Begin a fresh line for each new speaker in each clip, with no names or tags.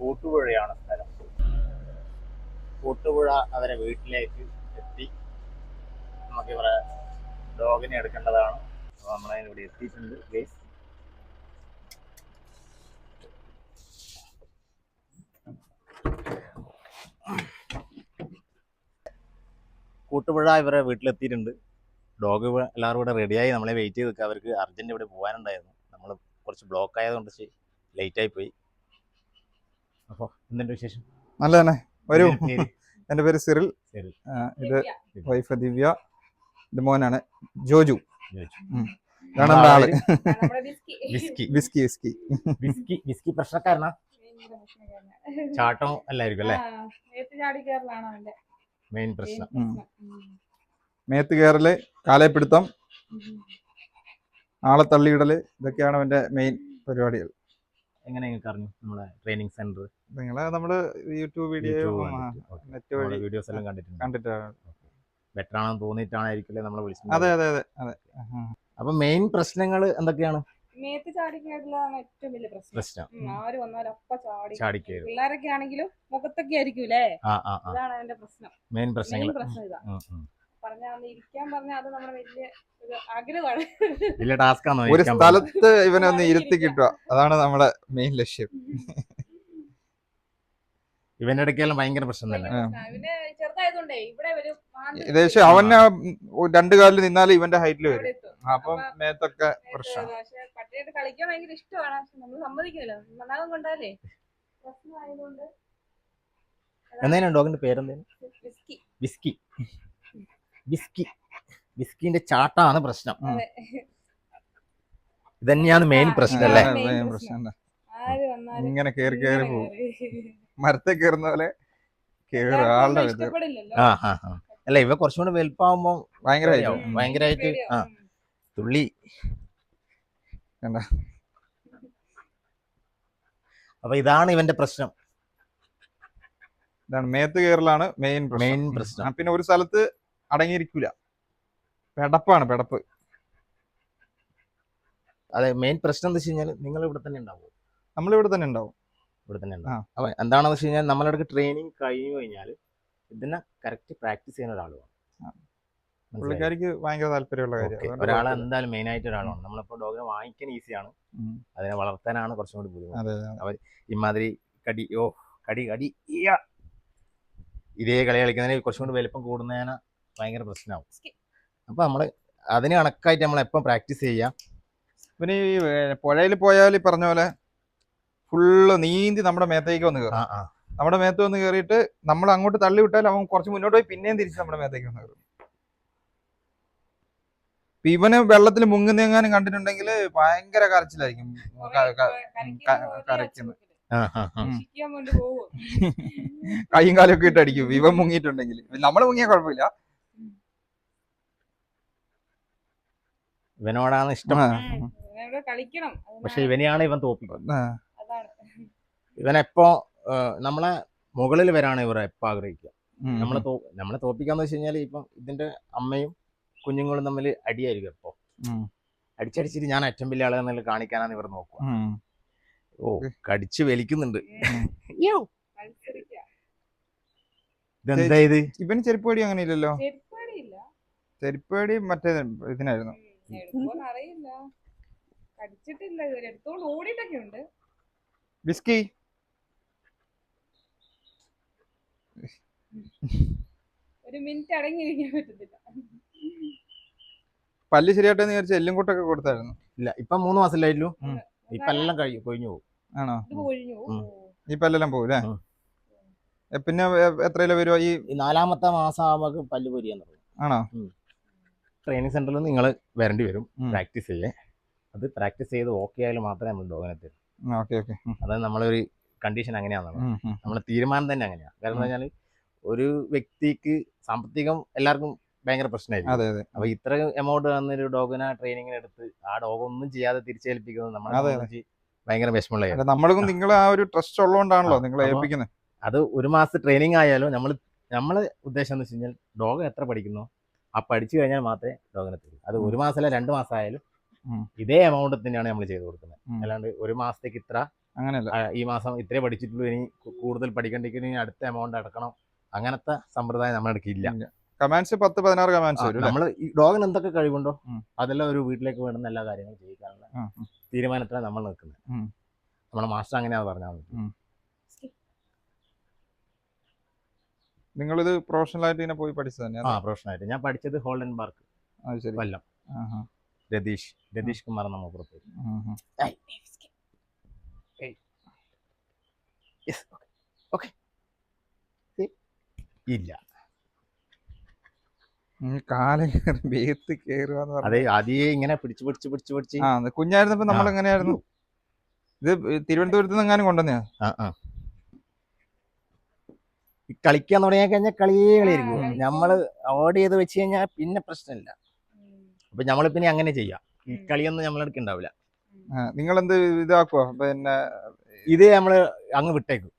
കൂട്ടുപുഴയാണ് സ്ഥലം. കൂട്ടുപുഴ അവരെ വീട്ടിലേക്ക് എത്തി. നമുക്ക് ഇവിടെ ഡോഗിനെ എടുക്കേണ്ടതാണ്. അപ്പോൾ നമ്മളതിന് ഇവിടെ എത്തിയിട്ടുണ്ട് ഗൈസ് കൂട്ടുപുഴ ഇവരെ വീട്ടിലെത്തിയിട്ടുണ്ട്. ഡോഗ് എല്ലാവരും കൂടെ റെഡിയായി നമ്മളെ വെയിറ്റ് ചെയ്ത് നിൽക്കുക. അവർക്ക് അർജന്റ് ഇവിടെ പോകാനുണ്ടായിരുന്നു. നമ്മൾ കുറച്ച് ബ്ലോക്ക് ആയതുകൊണ്ട് ലേറ്റ് ആയി പോയി. അപ്പോൾ എന്തുണ്ട് വിശേഷം?
നല്ല തന്നെ വരൂ
എന്റെ
എന്റെ പേര് സിറിൽ.
സിറിൽ.
ഇത് വൈഫ് ദിവ്യ. ഇത് മോനാണ്. ജോജു. ഉം.
ആൾ.
Whisky.
Whisky. Whisky
whisky. Whisky പ്രശ്നക്കാരനാ? ചാട്ടം അല്ലായിരിക്കും അല്ലേ? മെയിൻ പ്രശ്നം.
മേത്ത് കയറൽ കാലേപ്പിടുത്തം ആളെ തള്ളിയിടൽ ഇതൊക്കെയാണ് അവന്റെ മെയിൻ പരിപാടികൾ.
എങ്ങനെ നിങ്ങൾക്ക് അറിഞ്ഞു നമ്മുടെ ട്രെയിനിങ് സെന്റർ
നിങ്ങളെ നമ്മൾ യൂട്യൂബ് വീഡിയോ നെറ്റ് വഴി
വീഡിയോസ് എല്ലാം കണ്ടിട്ടുണ്ട്.
കണ്ടിട്ടാണ്
ബെറ്റർ ആണെന്ന് തോന്നിയിട്ടാണ് നമ്മളെ വിളിച്ചത്
അതെ അതെ അതെ അതെ.
അപ്പൊ മെയിൻ പ്രശ്നങ്ങൾ എന്തൊക്കെയാണ്?
മേത്ത് ചാടി കയറലാണ് ഏറ്റവും വലിയ പ്രശ്നം.
പ്രശ്നം.
ആര് വന്നാലും അപ്പ ചാടി പിള്ളേരൊക്കെ ആണെങ്കിലും മുഖത്തൊക്കെ ആയിരിക്കൂലേ?
ആ ആ ആ.
അതാണ് അതിന്റെ പ്രശ്നം.
മെയിൻ
പ്രശ്നം ഇതാ. പറഞ്ഞാ ഇരിക്കാൻ അത് നമ്മുടെ വലിയ ഒരു ആഗ്രഹമാണ്.
വലിയ ടാസ്ക്
ഒരു സ്ഥലത്ത് ഇവനെ ഒന്ന് ഇരുത്തി കിട്ടുക. അതാണ് നമ്മുടെ മെയിൻ ലക്ഷ്യം.
ഇവന്റെ ഇടയ്ക്കെല്ലാം ഭയങ്കര പ്രശ്നം തന്നെ.
ഇവന് ചെറുതായതുകൊണ്ടേ ഇവിടെ
ഏകദേശം അവന് രണ്ടു കാലിൽ നിന്നാലും ഇവന്റെ ഹൈറ്റിൽ വരും. അപ്പൊ മേത്തൊക്കെ പ്രശ്നം.
പക്ഷെ പട്ടിയായിട്ട് കളിക്കാൻ ഭയങ്കര ഇഷ്ടമാണ്. നമ്മൾ സമ്മതിക്കില്ല കൊണ്ടാലേ. പ്രശ്നമായതുകൊണ്ട്.
എന്നതിനാണ് ഡോഗിന്റെ പേരെന്തേലും
വിസ്കി.
വിസ്കി. വിസ്കി വിസ്കിന്റെ ചാട്ടാണ് പ്രശ്നം. ഇതന്നെയാണ് മെയിൻ പ്രശ്നം അല്ലേ?
ഇങ്ങനെ കേറി കേറി പോകും. മരത്തെ കയറുന്ന പോലെ കേറും ആളുടെ
ആ ആ ആ. അല്ല ഇവ കുറച്ചും കൂടെ വലുപ്പാവുമ്പോ
ഭയങ്കരമായിട്ട്
ഉം.
ഭയങ്കരായിട്ട്, ആ. തുള്ളി.
കണ്ട?
അപ്പൊ ഇതാണ് ഇവന്റെ പ്രശ്നം.
ഇതാണ് മേത്ത് കേറലാണ് മെയിൻ
മെയിൻ പ്രശ്നം.
പിന്നെ ഒരു സ്ഥലത്ത് അടങ്ങിയിരിക്കൂല. പെടപ്പാണ് പെടപ്പ്.
അതെ മെയിൻ പ്രശ്നം എന്താ വെച്ച് കഴിഞ്ഞാൽ നിങ്ങൾ ഇവിടെ തന്നെ ഉണ്ടാവും?
നമ്മൾ നമ്മളിവിടെ തന്നെ ഉണ്ടാവും.
ഇവിടെ തന്നെ ഉണ്ടാവും. അപ്പൊ എന്താണെന്ന് വെച്ച് കഴിഞ്ഞാൽ നമ്മളുടെ ട്രെയിനിങ് കഴിഞ്ഞു കഴിഞ്ഞാൽ ഇതിനെ കറക്റ്റ് പ്രാക്ടീസ് ചെയ്യുന്ന ഒരാൾ വേണം?
പുള്ളിക്കാരിക്ക് ഭയങ്കര താല്പര്യമുള്ള. കാര്യം ഒരാൾ.
എന്തായാലും മെയിൻ ആയിട്ട് ഒരാളാണ് നമ്മളിപ്പോ ഡോഗിനെ വാങ്ങിക്കാൻ ഈസിയാണ് അതിനെ വളർത്താനാണ് കുറച്ചും കൂടി ബുദ്ധിമുട്ട്.
അവർ.
ഇമാതിരി കടി ഓ കടി കടി ഇതേ കളി കളിക്കുന്നതിന് കുറച്ചും കൂടി വലിപ്പം കൂടുന്നതിന് ഭയങ്കര പ്രശ്നമാവും.
Skip.
അപ്പൊ നമ്മൾ അതിന് കണക്കായിട്ട് നമ്മൾ എപ്പം പ്രാക്ടീസ് ചെയ്യാം?
പിന്നെ ഈ പുഴയിൽ പോയാൽ ഈ പറഞ്ഞ പോലെ ഫുള്ള് നീന്തി നമ്മുടെ മേത്തേക്ക് വന്ന് കയറും നമ്മുടെ മേത്ത് വന്ന് കയറിയിട്ട് നമ്മൾ അങ്ങോട്ട് തള്ളി വിട്ടാൽ അവൻ കുറച്ച് മുന്നോട്ട് പോയി പിന്നെയും തിരിച്ച് നമ്മുടെ മേത്തേക്ക് വന്ന് കയറും ഇവന് വെള്ളത്തിൽ മുങ്ങുന്നെങ്ങാനും കണ്ടിട്ടുണ്ടെങ്കിൽ ഭയങ്കര കരച്ചിലായിരിക്കും.
കരയ്ക്കുന്നത്
കൈയും കാലൊക്കെ ഇട്ട് അടിക്കും. ഇവൻ മുങ്ങിയിട്ടുണ്ടെങ്കിൽ നമ്മൾ മുങ്ങിയാൽ കുഴപ്പമില്ല.
ഇവനോടാണ് ഇഷ്ടം.
കളിക്കണം.
പക്ഷെ ഇവനെയാണ് ഇവൻ തോപ്പിക്കുന്നത്
അതാണ്.
ഇവനെപ്പോ നമ്മളെ മുകളിൽ വരാണ് ഇവർ എപ്പോ ആഗ്രഹിക്കുക. നമ്മളെ തോ നമ്മളെ തോപ്പിക്കാന്ന് വെച്ച് കഴിഞ്ഞാൽ ഇപ്പം ഇതിന്റെ അമ്മയും കുഞ്ഞുങ്ങളും തമ്മിൽ അടിയായിരിക്കും എപ്പോ. അടിച്ചടിച്ചിട്ട് ഞാൻ ഏറ്റവും വലിയ ആളെന്നുള്ള കാണിക്കാനാണ് ഇവർ നോക്കുക. ഓ കടിച്ച് വലിക്കുന്നുണ്ട്. ഇതെന്താ ഇത്?
ഇവന് ചെരുപ്പേടി അങ്ങനെ ഇല്ലല്ലോ ചെരുപ്പേടി മറ്റേ ഇതിനായിരുന്നു.
എടുക്കുമെന്ന് അറിയില്ല. കടിച്ചിട്ടില്ല ഇതുവരെ. എടുത്തോണ്ട് ഓടിയിട്ടൊക്കെ ഉണ്ട്.
വിസ്കി.
ഒരു മിനിറ്റ് അടങ്ങിയിരിക്കാൻ പറ്റത്തില്ല.
പല്ല് ശരിയാട്ടെന്ന് വിചാരിച്ച എല്ലും കൂട്ടൊക്കെ കൊടുത്തായിരുന്നു.
ഇല്ല ഇപ്പൊ മൂന്ന്
ഇപ്പെല്ലാം
ഇപ്പൊ എല്ലാം കഴിയും കൊഴിഞ്ഞു പോകും.
ആണോ?
ഇത് കൊഴിഞ്ഞു
ഈ പല്ലെല്ലാം പോകും അല്ലേ പിന്നെ എത്രയില വരുമോ ഈ
നാലാമത്തെ മാസം ആവുമ്പോ പല്ല് പൊരിയാൻ തുടങ്ങും
ആണോ?
ട്രെയിനിങ് സെന്ററിൽ നിങ്ങൾ വരേണ്ടി വരും. പ്രാക്ടീസ് ചെയ്യേ. അത് പ്രാക്ടീസ് ചെയ്ത് ഓക്കെ ആയാലും മാത്രമേ നമ്മൾ ഡോഗിനെ തരും
ഓക്കെ ഓക്കെ
അതായത് നമ്മളൊരു കണ്ടീഷൻ അങ്ങനെയാണെന്നുള്ളത് നമ്മളെ തീരുമാനം തന്നെ അങ്ങനെയാണ് കാരണം എന്ന് പറഞ്ഞാൽ ഒരു വ്യക്തിക്ക് സാമ്പത്തികം എല്ലാവർക്കും ഭയങ്കര പ്രശ്നമായിരിക്കും.
അതെ അതെ.
അപ്പൊ ഇത്ര എമൗണ്ട് വന്നൊരു ഡോഗിനെ ട്രെയിനിങ്ങിന് എടുത്ത് ആ ഡോഗ് ഒന്നും ചെയ്യാതെ തിരിച്ചേൽപ്പിക്കുന്നത് നമ്മളെ ഭയങ്കര വിഷമമുള്ള.
നമ്മൾക്കും നിങ്ങൾ ആ. ഒരു ട്രസ്റ്റ് ഉള്ളതുകൊണ്ടാണല്ലോ നിങ്ങളെ ഏൽപ്പിക്കുന്നത്
അത് ഒരു മാസത്തെ ട്രെയിനിങ് ആയാലും നമ്മൾ നമ്മളെ ഉദ്ദേശം എന്ന് വെച്ച് കഴിഞ്ഞാൽ ഡോഗ് എത്ര പഠിക്കുന്നോ? ആ പഠിച്ചു കഴിഞ്ഞാൽ മാത്രമേ ടോക്കൺ എത്തുള്ളൂ അത്. ഒരു മാസമല്ല രണ്ട് മാസം ആയാലും ഇതേ എമൗണ്ട് തന്നെയാണ് നമ്മൾ ചെയ്തു കൊടുക്കുന്നത്. അല്ലാണ്ട് ഒരു മാസത്തേക്ക് ഇത്ര
അങ്ങനെയല്ല.
ഈ മാസം ഇത്രേ പഠിച്ചിട്ടുള്ളൂ ഇനി കൂടുതൽ പഠിക്കണ്ടെങ്കിൽ ഇനി അടുത്ത എമൗണ്ട് അടക്കണം. അങ്ങനത്തെ സമ്പ്രദായം നമ്മുടെ അടുത്ത് ഇല്ല.
കമാൻഡ്സ് പത്ത് പതിനാറ് കമാൻസ്
നമ്മൾ ഈ ഡോഗിന് എന്തൊക്കെ കഴിവുണ്ടോ അതെല്ലാം ഒരു വീട്ടിലേക്ക് വേണ്ടുന്ന എല്ലാ കാര്യങ്ങളും ചെയ്യിക്കാനുള്ള. തീരുമാനത്തിലാണ് നമ്മൾ നിൽക്കുന്നത്. നമ്മുടെ മാസ്റ്റർ അങ്ങനെയാണ് പറഞ്ഞാൽ
നിങ്ങളിത് പ്രൊഫഷണൽ ആയിട്ട് ഇങ്ങനെ പോയി പഠിച്ചത് തന്നെ
ആ പ്രൊഫഷണലായിട്ട് ഞാൻ പഠിച്ചത് ഹോൾഡൻ
അത് ശരി.
കൊല്ലം. രതീഷ്. രതീഷ് കുമാർ നമ്മൾ മൂപ്പുറത്ത്
ആഹാ.
ഇല്ല.
കാലം കയറി കയറുക
അതെ ആദ്യേ ഇങ്ങനെ പിടിച്ച് പിടിച്ച് പിടിച്ച് പിടിച്ച്.
കുഞ്ഞായിരുന്നപ്പോ നമ്മൾ എങ്ങനെയായിരുന്നു ഇത് തിരുവനന്തപുരത്ത് നിന്ന് എങ്ങാനും കൊണ്ടുവന്നെയാ?
ആ ആ. ഈ കളിക്കാൻ തുടങ്ങിയ കഴിഞ്ഞാൽ കളിയേ കളിയായിരിക്കും.
നമ്മൾ
നമ്മൾ ഓർഡർ ചെയ്ത് വെച്ച് കഴിഞ്ഞാൽ പിന്നെ പ്രശ്നമില്ല. അപ്പൊ നമ്മൾ പിന്നെ അങ്ങനെ ചെയ്യാം. ഈ. കളിയൊന്നും നമ്മളെടുക്ക് ഉണ്ടാവില്ല
നിങ്ങൾ എന്ത് ഇതാക്കുവോ? പിന്നെ
ഇത് നമ്മൾ അങ്ങ് വിട്ടേക്കും.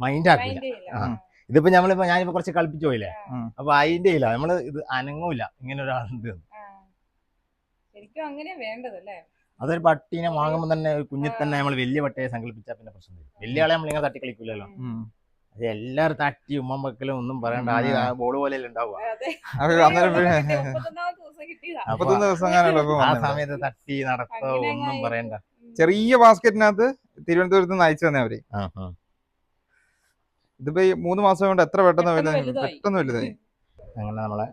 മൈൻഡ് ആക്കില്ല. ഇതിപ്പോ നമ്മളിപ്പോ ഞാനിപ്പോ കുറച്ച് കളിപ്പിച്ചു പോയില്ലേ. അപ്പൊ അതിന്റെ ഇല്ല. നമ്മൾ ഇത് അനങ്ങൂല. ഇങ്ങനെ ഒരാളുണ്ട്.
ശരിക്കും അങ്ങനെ വേണ്ടത് അല്ലേ?
അതൊരു പട്ടീനെ വാങ്ങുമ്പോൾ തന്നെ ഒരു കുഞ്ഞിൽ തന്നെ നമ്മൾ വലിയ പട്ടിയെ സങ്കല്പിച്ചാൽ പിന്നെ പ്രശ്നം വലിയ ആളെ നമ്മളിങ്ങനെ തട്ടി കളിക്കൂലല്ലോ എല്ലാവരും തട്ടി ഉമ്മ വെക്കലും ഒന്നും പറയണ്ട. ആദ്യം ആ ബോൾ പോലെ ഉണ്ടാവുക. ആ. സമയത്ത് തട്ടി നടത്തോ ഒന്നും പറയണ്ട.
ചെറിയ ബാസ്ക്കറ്റിനകത്ത് തിരുവനന്തപുരത്ത് നിന്ന് അയച്ചു തന്നെ
അവർ.
ഇതിപ്പോ ഈ മൂന്ന് മാസം കൊണ്ട് എത്ര പെട്ടെന്ന്
പെട്ടെന്ന്
വലുതായി?
വലുതായി.
പെട്ടെന്ന് വലുതായി.
അങ്ങനെ നമ്മളെ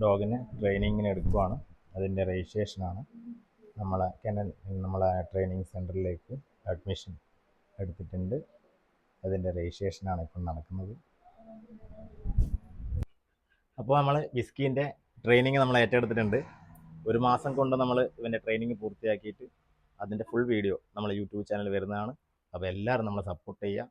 ഡോഗിന് ട്രെയിനിങ്ങിന് എടുക്കുവാണ്. രജിസ്ട്രേഷൻ ആണ് നമ്മളെ കെനൽ നമ്മളെ ട്രെയിനിങ് സെന്ററിലേക്ക് അഡ്മിഷൻ എടുത്തിട്ടുണ്ട്. അതിന്റെ രജിസ്ട്രേഷനാണ് ഇപ്പം നടക്കുന്നത്. അപ്പോൾ നമ്മൾ വിസ്കീന്റെ ട്രെയിനിങ് നമ്മൾ ഏറ്റെടുത്തിട്ടുണ്ട്. ഒരു മാസം കൊണ്ട് നമ്മൾ ഇവന്റെ ട്രെയിനിങ് പൂർത്തിയാക്കിയിട്ട് അതിന്റെ ഫുൾ വീഡിയോ നമ്മൾ യൂട്യൂബ് ചാനൽ വരുന്നതാണ്. അപ്പോൾ എല്ലാവരും നമ്മളെ സപ്പോർട്ട് ചെയ്യുക.